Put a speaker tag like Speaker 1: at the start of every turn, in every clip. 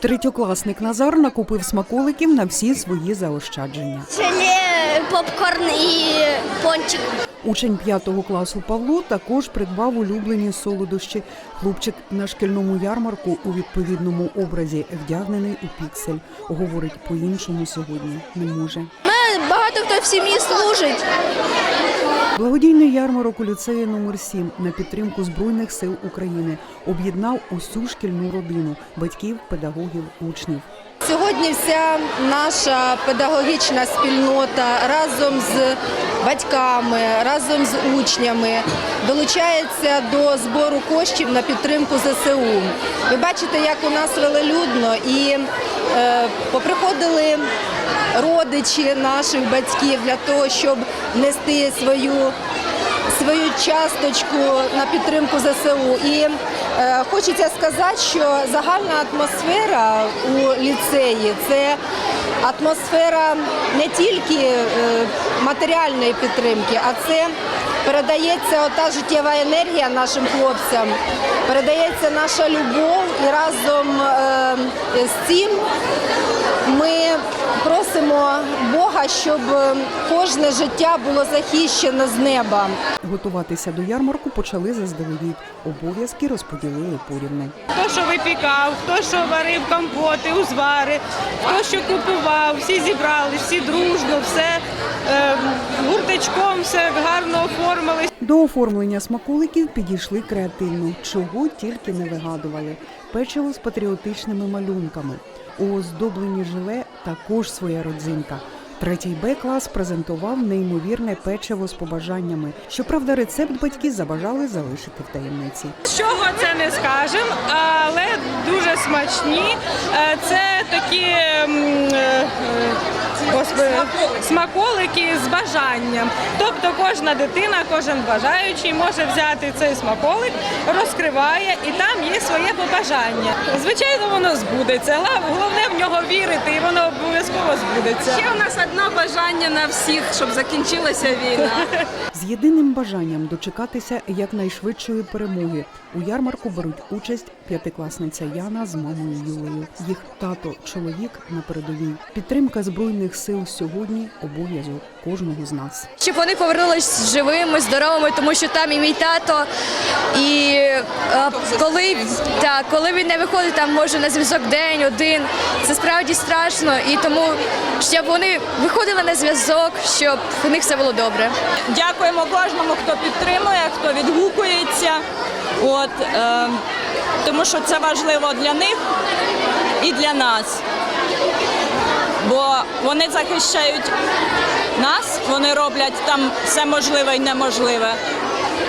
Speaker 1: Третьокласник Назар накупив смаколиків на всі свої заощадження.
Speaker 2: Желе, попкорн і пончик.
Speaker 1: Учень п'ятого класу Павло також придбав улюблені солодощі. Хлопчик на шкільному ярмарку у відповідному образі вдягнений у піксель. Говорить по-іншому сьогодні не може.
Speaker 2: Багато хто в сім'ї служить.
Speaker 1: Благодійний ярмарок у ліцеї номер 7 на підтримку Збройних сил України об'єднав усю шкільну родину батьків, педагогів, учнів.
Speaker 3: Сьогодні вся наша педагогічна спільнота разом з батьками, разом з учнями долучається до збору коштів на підтримку ЗСУ. Ви бачите, як у нас велелюдно і е, поприходили родичі наших батьків для того, щоб внести свою свою часточку на підтримку ЗСУ. І е, хочеться сказати, що загальна атмосфера у ліцеї це атмосфера не тільки е, матеріальної підтримки, а це передається ота життєва енергія нашим хлопцям, передається наша любов, і разом е, з цим ми просимо Бога, щоб кожне життя було захищено з неба.
Speaker 1: Готуватися до ярмарку почали заздалегідь. Обов'язки розподілили порівни.
Speaker 4: Хто що випікав, хто що варив компоти, узвари, хто що купував, всі зібрали, всі дружно, все е, гурточком, все гарно оформили.
Speaker 1: До оформлення смаколиків підійшли креативно, чого тільки не вигадували. Печиво з патріотичними малюнками. У оздобленні жиле також своя родзинка. Третій Б клас презентував неймовірне печиво з побажаннями. Щоправда, рецепт батьки забажали залишити в таємниці.
Speaker 4: Чого це не скажемо, але дуже смачні. Е, Це такі смаколики з бажанням. Тобто кожна дитина, кожен бажаючий може взяти цей смаколик, розкриває і там є своє побажання. Звичайно, воно збудеться. Головне в нього вірити, і воно обов'язково збудеться.
Speaker 5: Ще у нас одне бажання на всіх, щоб закінчилася війна.
Speaker 1: З єдиним бажанням дочекатися якнайшвидшої перемоги. У ярмарку беруть участь п'ятикласниця Яна з мамою Юлею. Їх тато, чоловік на передовій. Підтримка збройних сил сьогодні обов'язок кожного з нас.
Speaker 6: щоб вони повернулись живими, здоровими, тому що там і мій тато. І е, коли, так, коли він не виходить, там може на зв'язок день, один. Це справді страшно. І тому щоб вони виходили на зв'язок, щоб у них все було добре.
Speaker 5: Дякуємо кожному, хто підтримує, хто відгукується. От, е, тому що це важливо для них і для нас. Бо вони захищають нас, вони роблять там все можливе і неможливе.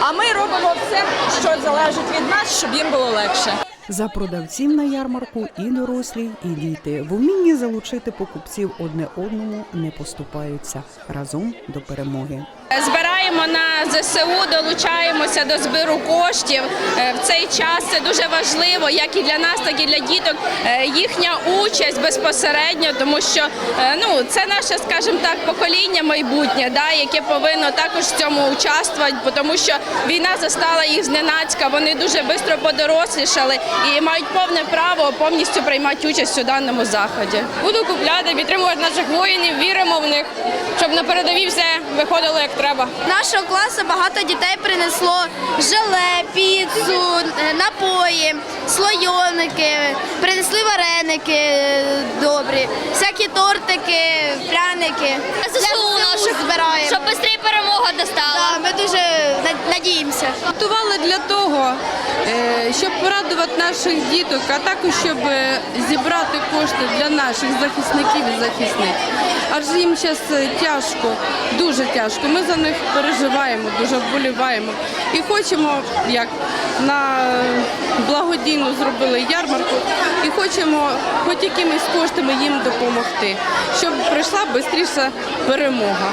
Speaker 5: А ми робимо все, що залежить від нас, щоб їм було легше.
Speaker 1: За продавців на ярмарку і дорослі, і діти в умінні залучити покупців одне одному не поступаються разом до перемоги.
Speaker 7: Збираємо на ЗСУ, долучаємося до збору коштів. Е, В цей час це дуже важливо, як і для нас, так і для діток. Е, Їхня участь безпосередньо, тому що е, ну це наше, скажімо так, покоління майбутнє, да, яке повинно також в цьому участвувати, тому що війна застала їх зненацька. Вони дуже швидко подорослішали і мають повне право повністю приймати участь у даному заході. Буду купляти, підтримувати наших воїнів, віримо в них, щоб на передовій все виходило як треба.
Speaker 2: Нашого класу багато дітей принесло желе, піцу, е, напої, слойоники, принесли вареники е, добрі, всякі тортики, пряники. ЗСУ наших збираємо. Щоб швидше перемога достала. ми дуже надіємося.
Speaker 8: Готували для того, е, щоб порадувати наших діток, а також щоб е, зібрати кошти для наших захисників і захисниць. Адже їм зараз тяжко, дуже тяжко. Ми за них переживаємо, дуже вболіваємо і хочемо, як на благодійну зробили ярмарку, і хочемо хоч якимись коштами їм допомогти, щоб прийшла швидше перемога.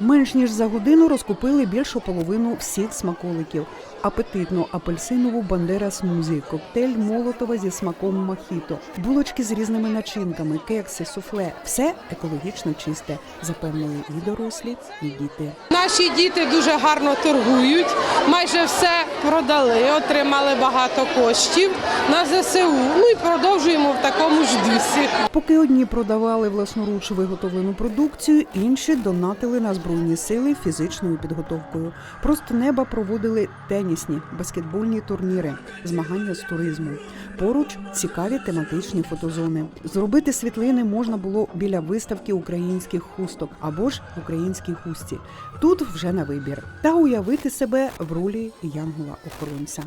Speaker 1: Менш ніж за годину розкупили більшу половину всіх смаколиків: апетитну апельсинову бандера смузі, коктейль молотова зі смаком мохіто, булочки з різними начинками, кекси, суфле все екологічно чисте, запевнили і дорослі, і діти.
Speaker 9: Наші діти дуже гарно торгують, майже все продали, отримали багато коштів на ЗСУ. Ну і продовжуємо в такому ж дусі.
Speaker 1: Поки одні продавали власноруч виготовлену продукцію, інші донатили на збройні сили фізичною підготовкою. Просто неба проводили тенісні, баскетбольні турніри, змагання з туризму. Поруч цікаві тематичні фотозони. Зробити світлини можна було біля виставки українських хусток або ж в українській хусті. Тут вже на вибір. Та уявити себе в ролі янгола-охоронця.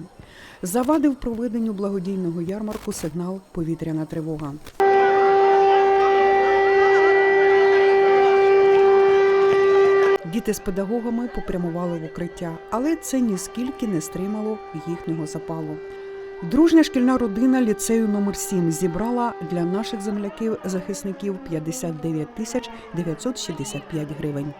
Speaker 1: Завадив проведенню благодійного ярмарку сигнал повітряна тривога. Діти з педагогами попрямували в укриття, але це ніскільки не стримало їхнього запалу. Дружня шкільна родина ліцею номер 7 зібрала для наших земляків захисників 59 тисяч 965 гривень.